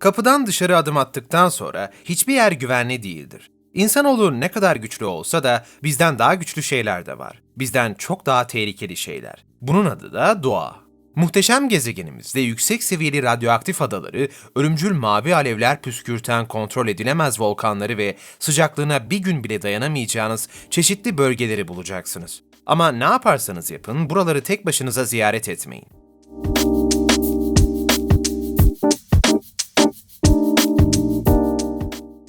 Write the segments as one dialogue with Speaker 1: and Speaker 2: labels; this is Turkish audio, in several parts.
Speaker 1: Kapıdan dışarı adım attıktan sonra hiçbir yer güvenli değildir. İnsanoğlu ne kadar güçlü olsa da bizden daha güçlü şeyler de var. Bizden çok daha tehlikeli şeyler. Bunun adı da doğa. Muhteşem gezegenimizde yüksek seviyeli radyoaktif adaları, ölümcül mavi alevler püskürten kontrol edilemez volkanları ve sıcaklığına bir gün bile dayanamayacağınız çeşitli bölgeleri bulacaksınız. Ama ne yaparsanız yapın buraları tek başınıza ziyaret etmeyin.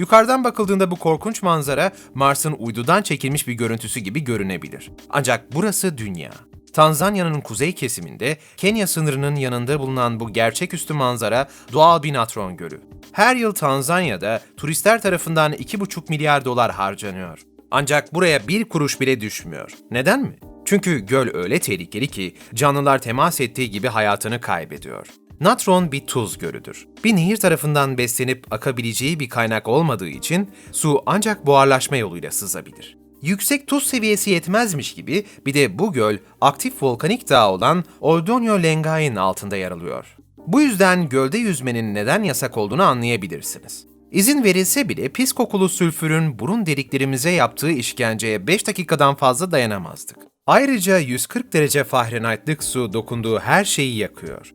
Speaker 1: Yukarıdan bakıldığında bu korkunç manzara Mars'ın uydudan çekilmiş bir görüntüsü gibi görünebilir. Ancak burası dünya. Tanzanya'nın kuzey kesiminde Kenya sınırının yanında bulunan bu gerçeküstü manzara doğal bir natron gölü. Her yıl Tanzanya'da turistler tarafından 2,5 milyar dolar harcanıyor. Ancak buraya bir kuruş bile düşmüyor. Neden mi? Çünkü göl öyle tehlikeli ki canlılar temas ettiği gibi hayatını kaybediyor. Natron bir tuz gölüdür. Bir nehir tarafından beslenip akabileceği bir kaynak olmadığı için su ancak buharlaşma yoluyla sızabilir. Yüksek tuz seviyesi yetmezmiş gibi bir de bu göl aktif volkanik dağ olan Oldonyo Lengai'nin altında yer alıyor. Bu yüzden gölde yüzmenin neden yasak olduğunu anlayabilirsiniz. İzin verilse bile pis kokulu sülfürün burun deliklerimize yaptığı işkenceye 5 dakikadan fazla dayanamazdık. Ayrıca 140 derece Fahrenheit'lık su dokunduğu her şeyi yakıyor.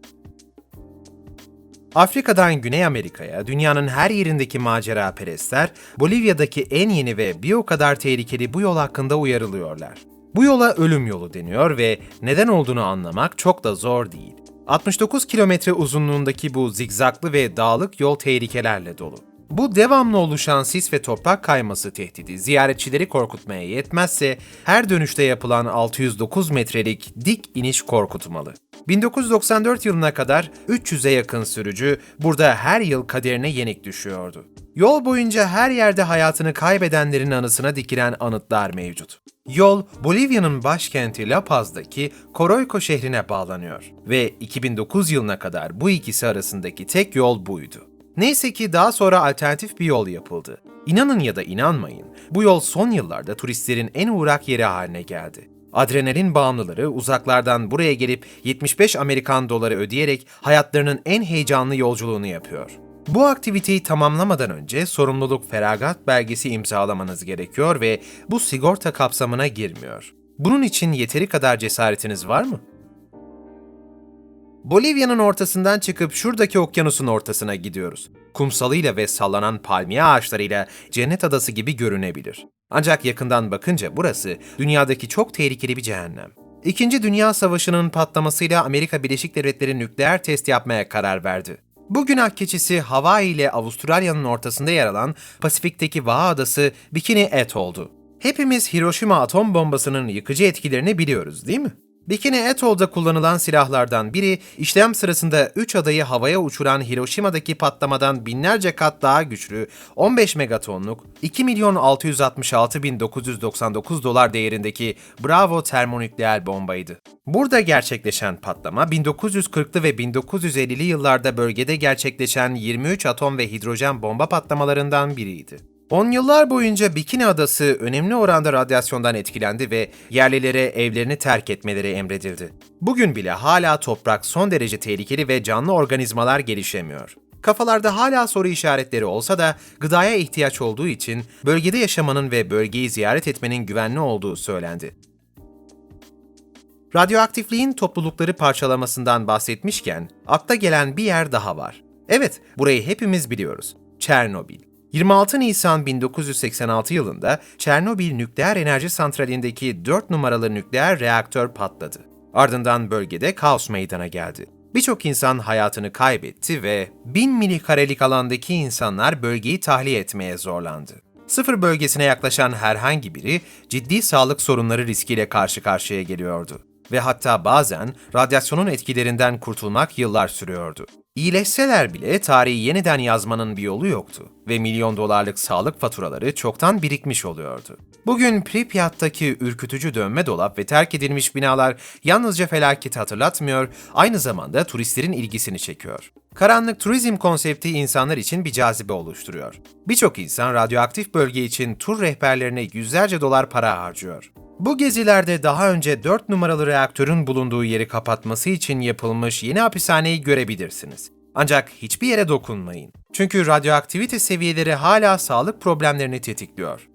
Speaker 1: Afrika'dan Güney Amerika'ya dünyanın her yerindeki macera perestler, Bolivya'daki en yeni ve bir o kadar tehlikeli bu yol hakkında uyarılıyorlar. Bu yola ölüm yolu deniyor ve neden olduğunu anlamak çok da zor değil. 69 kilometre uzunluğundaki bu zigzaklı ve dağlık yol tehlikelerle dolu. Bu devamlı oluşan sis ve toprak kayması tehdidi ziyaretçileri korkutmaya yetmezse her dönüşte yapılan 609 metrelik dik iniş korkutmalı. 1994 yılına kadar 300'e yakın sürücü burada her yıl kaderine yenik düşüyordu. Yol boyunca her yerde hayatını kaybedenlerin anısına dikilen anıtlar mevcut. Yol, Bolivya'nın başkenti La Paz'daki Coroico şehrine bağlanıyor ve 2009 yılına kadar bu ikisi arasındaki tek yol buydu. Neyse ki daha sonra alternatif bir yol yapıldı. İnanın ya da inanmayın, bu yol son yıllarda turistlerin en uğrak yeri haline geldi. Adrenalin bağımlıları uzaklardan buraya gelip 75 Amerikan doları ödeyerek hayatlarının en heyecanlı yolculuğunu yapıyor. Bu aktiviteyi tamamlamadan önce sorumluluk feragat belgesi imzalamanız gerekiyor ve bu sigorta kapsamına girmiyor. Bunun için yeteri kadar cesaretiniz var mı? Bolivya'nın ortasından çıkıp şuradaki okyanusun ortasına gidiyoruz. Kumsalıyla ve sallanan palmiye ağaçlarıyla cennet adası gibi görünebilir. Ancak yakından bakınca burası dünyadaki çok tehlikeli bir cehennem. İkinci Dünya Savaşı'nın patlamasıyla Amerika Birleşik Devletleri nükleer test yapmaya karar verdi. Bu günah keçisi Hawaii ile Avustralya'nın ortasında yer alan Pasifik'teki Vaha Adası Bikini oldu. Hepimiz Hiroşima atom bombasının yıkıcı etkilerini biliyoruz değil mi? Bikini Atoll'da kullanılan silahlardan biri işlem sırasında 3 adayı havaya uçuran Hiroşima'daki patlamadan binlerce kat daha güçlü 15 megatonluk 2 milyon 666 bin 999 dolar değerindeki Bravo termonükleer bombaydı. Burada gerçekleşen patlama 1940'lı ve 1950'li yıllarda bölgede gerçekleşen 23 atom ve hidrojen bomba patlamalarından biriydi. On yıllar boyunca Bikini Adası önemli oranda radyasyondan etkilendi ve yerlilere evlerini terk etmeleri emredildi. Bugün bile hala toprak son derece tehlikeli ve canlı organizmalar gelişemiyor. Kafalarda hala soru işaretleri olsa da gıdaya ihtiyaç olduğu için bölgede yaşamanın ve bölgeyi ziyaret etmenin güvenli olduğu söylendi. Radyoaktifliğin toplulukları parçalamasından bahsetmişken akla gelen bir yer daha var. Evet, burayı hepimiz biliyoruz. Çernobil. 26 Nisan 1986 yılında Çernobil nükleer enerji santralindeki 4 numaralı nükleer reaktör patladı. Ardından bölgede kaos meydana geldi. Birçok insan hayatını kaybetti ve 1000 milikarelik alandaki insanlar bölgeyi tahliye etmeye zorlandı. Sıfır bölgesine yaklaşan herhangi biri ciddi sağlık sorunları riskiyle karşı karşıya geliyordu ve hatta bazen radyasyonun etkilerinden kurtulmak yıllar sürüyordu. İyileşseler bile tarihi yeniden yazmanın bir yolu yoktu ve milyon dolarlık sağlık faturaları çoktan birikmiş oluyordu. Bugün Pripyat'taki ürkütücü dönme dolap ve terk edilmiş binalar yalnızca felaketi hatırlatmıyor, aynı zamanda turistlerin ilgisini çekiyor. Karanlık turizm konsepti insanlar için bir cazibe oluşturuyor. Birçok insan radyoaktif bölge için tur rehberlerine yüzlerce dolar para harcıyor. Bu gezilerde daha önce 4 numaralı reaktörün bulunduğu yeri kapatması için yapılmış yeni hapishaneyi görebilirsiniz. Ancak hiçbir yere dokunmayın. Çünkü radyoaktivite seviyeleri hala sağlık problemlerini tetikliyor.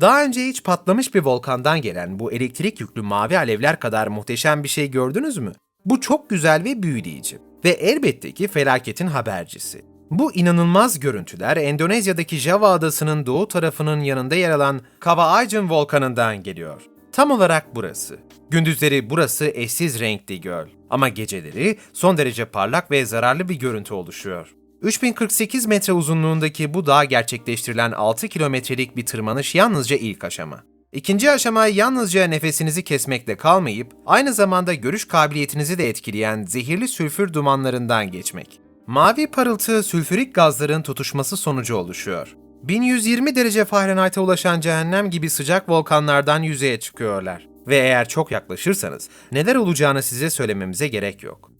Speaker 1: Daha önce hiç patlamış bir volkandan gelen bu elektrik yüklü mavi alevler kadar muhteşem bir şey gördünüz mü? Bu çok güzel ve büyüleyici ve elbette ki felaketin habercisi. Bu inanılmaz görüntüler Endonezya'daki Java adasının doğu tarafının yanında yer alan Kavaijan volkanından geliyor. Tam olarak burası. Gündüzleri burası eşsiz renkli göl ama geceleri son derece parlak ve zararlı bir görüntü oluşuyor. 3048 metre uzunluğundaki bu dağa gerçekleştirilen 6 kilometrelik bir tırmanış yalnızca ilk aşama. İkinci aşama yalnızca nefesinizi kesmekle kalmayıp aynı zamanda görüş kabiliyetinizi de etkileyen zehirli sülfür dumanlarından geçmek. Mavi parıltı sülfürik gazların tutuşması sonucu oluşuyor. 1120 derece Fahrenheit'e ulaşan cehennem gibi sıcak volkanlardan yüzeye çıkıyorlar. Ve eğer çok yaklaşırsanız neler olacağını size söylememize gerek yok.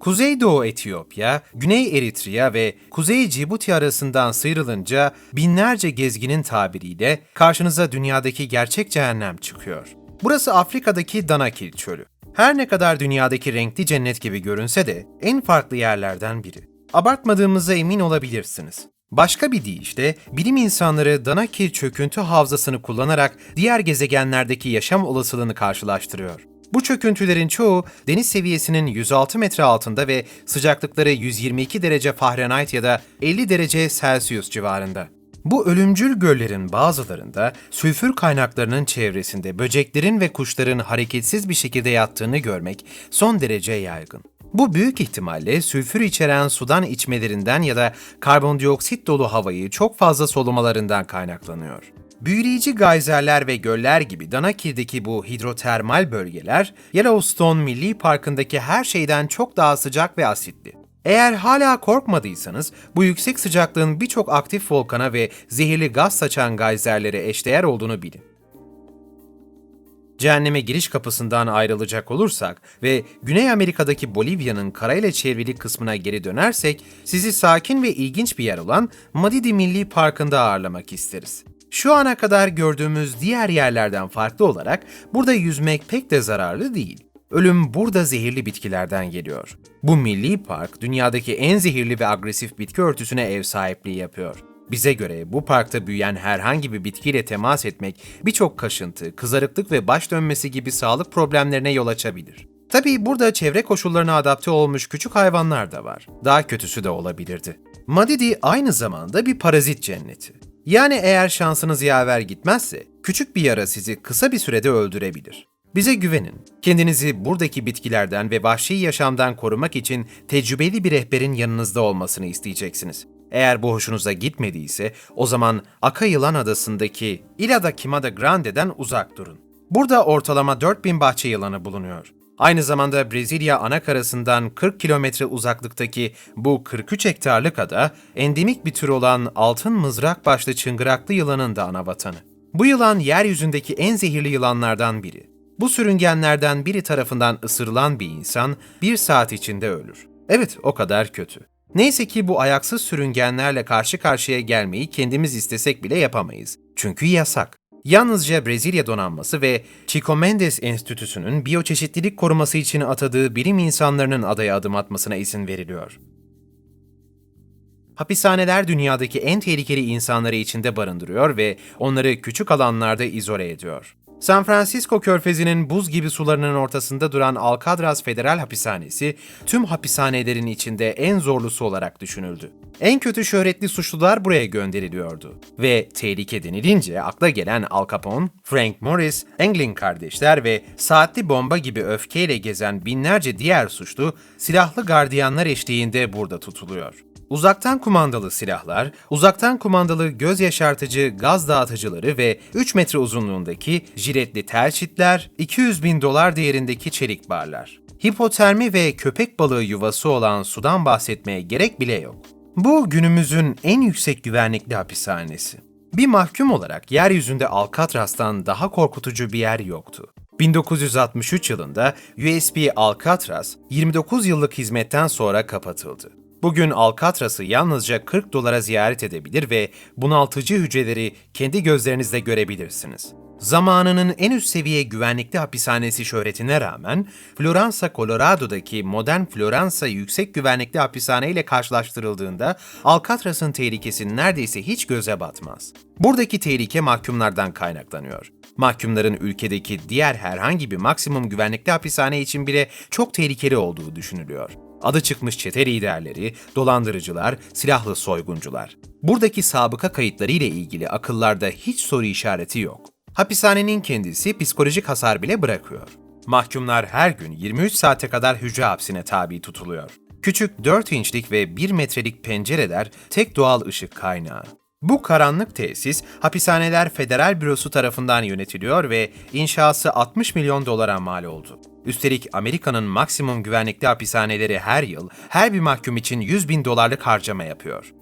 Speaker 1: Kuzeydoğu Etiyopya, Güney Eritrea ve Kuzey Cibuti arasından sıyrılınca binlerce gezginin tabiriyle karşınıza dünyadaki gerçek cehennem çıkıyor. Burası Afrika'daki Danakil Çölü. Her ne kadar dünyadaki renkli cennet gibi görünse de en farklı yerlerden biri. Abartmadığımıza emin olabilirsiniz. Başka bir deyişle bilim insanları Danakil çöküntü havzasını kullanarak diğer gezegenlerdeki yaşam olasılığını karşılaştırıyor. Bu çöküntülerin çoğu deniz seviyesinin 106 metre altında ve sıcaklıkları 122 derece Fahrenheit ya da 50 derece Celsius civarında. Bu ölümcül göllerin bazılarında sülfür kaynaklarının çevresinde böceklerin ve kuşların hareketsiz bir şekilde yattığını görmek son derece yaygın. Bu büyük ihtimalle sülfür içeren sudan içmelerinden ya da karbondioksit dolu havayı çok fazla solumalarından kaynaklanıyor. Büyüleyici gayzerler ve göller gibi Danakil'deki bu hidrotermal bölgeler, Yellowstone Milli Parkı'ndaki her şeyden çok daha sıcak ve asitli. Eğer hala korkmadıysanız, bu yüksek sıcaklığın birçok aktif volkana ve zehirli gaz saçan gayzerlere eşdeğer olduğunu bilin. Cehenneme giriş kapısından ayrılacak olursak ve Güney Amerika'daki Bolivya'nın karayla çevrili kısmına geri dönersek, sizi sakin ve ilginç bir yer olan Madidi Milli Parkı'nda ağırlamak isteriz. Şu ana kadar gördüğümüz diğer yerlerden farklı olarak burada yüzmek pek de zararlı değil. Ölüm burada zehirli bitkilerden geliyor. Bu milli park dünyadaki en zehirli ve agresif bitki örtüsüne ev sahipliği yapıyor. Bize göre bu parkta büyüyen herhangi bir bitkiyle temas etmek birçok kaşıntı, kızarıklık ve baş dönmesi gibi sağlık problemlerine yol açabilir. Tabii burada çevre koşullarına adapte olmuş küçük hayvanlar da var. Daha kötüsü de olabilirdi. Madidi aynı zamanda bir parazit cenneti. Yani eğer şansınız yaver gitmezse küçük bir yara sizi kısa bir sürede öldürebilir. Bize güvenin. Kendinizi buradaki bitkilerden ve vahşi yaşamdan korumak için tecrübeli bir rehberin yanınızda olmasını isteyeceksiniz. Eğer bu hoşunuza gitmediyse o zaman Aka Yılan Adası'ndaki Ilha Kimada Grande'den uzak durun. Burada ortalama 4000 bahçe yılanı bulunuyor. Aynı zamanda Brezilya anakarasından 40 kilometre uzaklıktaki bu 43 hektarlık ada, endemik bir tür olan altın mızrak başlı çıngıraklı yılanın da ana vatanı. Bu yılan yeryüzündeki en zehirli yılanlardan biri. Bu sürüngenlerden biri tarafından ısırılan bir insan bir saat içinde ölür. Evet, o kadar kötü. Neyse ki bu ayaksız sürüngenlerle karşı karşıya gelmeyi kendimiz istesek bile yapamayız. Çünkü yasak. Yalnızca Brezilya donanması ve Chico Mendes Enstitüsü'nün biyoçeşitlilik koruması için atadığı bilim insanlarının adaya adım atmasına izin veriliyor. Hapishaneler dünyadaki en tehlikeli insanları içinde barındırıyor ve onları küçük alanlarda izole ediyor. San Francisco körfezinin buz gibi sularının ortasında duran Alcatraz Federal Hapishanesi, tüm hapishanelerin içinde en zorlusu olarak düşünüldü. En kötü şöhretli suçlular buraya gönderiliyordu. Ve tehlike denilince akla gelen Al Capone, Frank Morris, Englin kardeşler ve saatli bomba gibi öfkeyle gezen binlerce diğer suçlu, silahlı gardiyanlar eşliğinde burada tutuluyor. Uzaktan kumandalı silahlar, uzaktan kumandalı göz yaşartıcı gaz dağıtıcıları ve 3 metre uzunluğundaki jiletli tel çitler, 200 bin dolar değerindeki çelik barlar. Hipotermi ve köpek balığı yuvası olan sudan bahsetmeye gerek bile yok. Bu günümüzün en yüksek güvenlikli hapishanesi. Bir mahkum olarak yeryüzünde Alcatraz'tan daha korkutucu bir yer yoktu. 1963 yılında USB Alcatraz 29 yıllık hizmetten sonra kapatıldı. Bugün Alcatraz'ı yalnızca 40 dolara ziyaret edebilir ve bunaltıcı hücreleri kendi gözlerinizle görebilirsiniz. Zamanının en üst seviye güvenlikli hapishanesi şöhretine rağmen, Floransa, Colorado'daki modern Floransa yüksek güvenlikli hapishane ile karşılaştırıldığında Alcatraz'ın tehlikesi neredeyse hiç göze batmaz. Buradaki tehlike mahkumlardan kaynaklanıyor. Mahkumların ülkedeki diğer herhangi bir maksimum güvenlikli hapishane için bile çok tehlikeli olduğu düşünülüyor. Adı çıkmış çete liderleri, dolandırıcılar, silahlı soyguncular. Buradaki sabıka kayıtları ile ilgili akıllarda hiç soru işareti yok. Hapishanenin kendisi psikolojik hasar bile bırakıyor. Mahkumlar her gün 23 saate kadar hücre hapsine tabi tutuluyor. Küçük 4 inçlik ve 1 metrelik pencereler tek doğal ışık kaynağı. Bu karanlık tesis Hapishaneler Federal Bürosu tarafından yönetiliyor ve inşası 60 milyon dolara mal oldu. Üstelik Amerika'nın maksimum güvenlikli hapishaneleri her yıl her bir mahkum için 100 bin dolarlık harcama yapıyor.